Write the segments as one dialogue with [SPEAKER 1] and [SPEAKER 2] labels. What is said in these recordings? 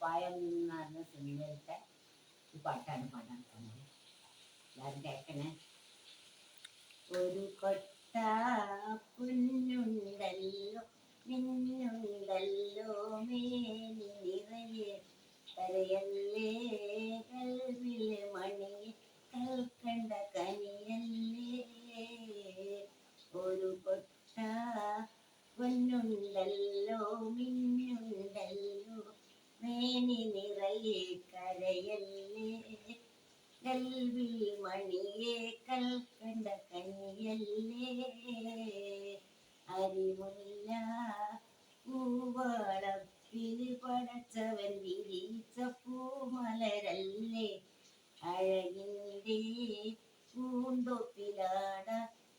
[SPEAKER 1] കുപ്പായം എന്ന് പറഞ്ഞ സിനിമയിലത്തെ ഈ പാട്ടാണ് പാടാൻ പോകുന്നത്. എല്ലാവരും കേൾക്കണേ ഒരു കൊട്ട പുല്ലുണ്ടല്ലോ മിന്നുണ്ടല്ലോ മേനി നിറയെ കൽവിലെ മണി കൽക്കണ്ട കനിയല്ലേ ഒരു കൊട്ട പൊന്നുണ്ടല്ലോ മിന്നുണ്ടല്ലോ മേനി നിറയെ കരയല്ലേ? കൽവിൽ മണിയെ കൽക്കണ്ട കനിയല്ലേ? അരിമുല്ല പൂവളപ്പിൽ പടച്ചവൻ വിരിച്ച പൂമലരല്ലേ? അഴകിന്റെ പൂന്തോപ്പിലാട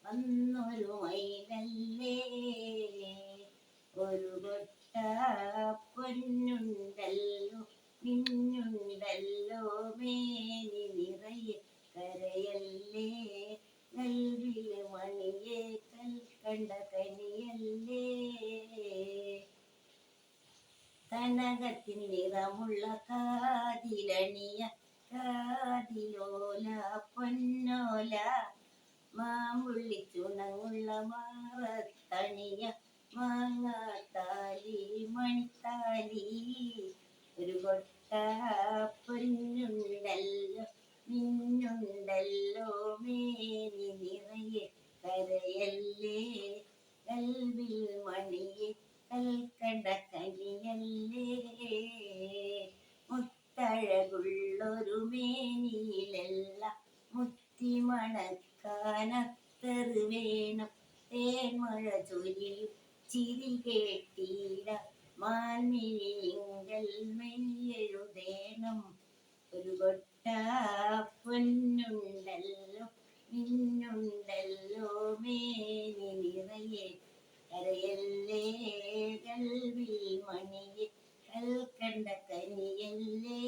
[SPEAKER 1] വന്നൊരു മൈനല്ലേ കൽക്കണ്ട കനിയല്ലേ കനകത്തിൻ നിറമുള്ള കാതിലണിയ കാതിലോല പൊന്നോല മാമ്പുള്ളി ചുണങ്ങുള്ള മാറത്തണിയ മാങ്ങാത്താലി മണിത്താലി ഒരു കൊട്ട പൊന്നുണ്ടല്ലോ കൽവിൽ മണിയെ കൽക്കണ്ട കനിയല്ലേ മുത്തഴകുള്ളൊരു മേനിയിലല്ല മുത്തി മണക്കാനത്തറ് വേണം തേന്മഴ ചൊരിയും ചിരി കേട്ടീട മാൻമിഴിങ്കൽ മെയ്യെഴുതേണം. ഒരു കൊട്ട പൊന്നുണ്ടല്ലോ. கல்வி மணியில் கல் கண்ட கனியல்லே.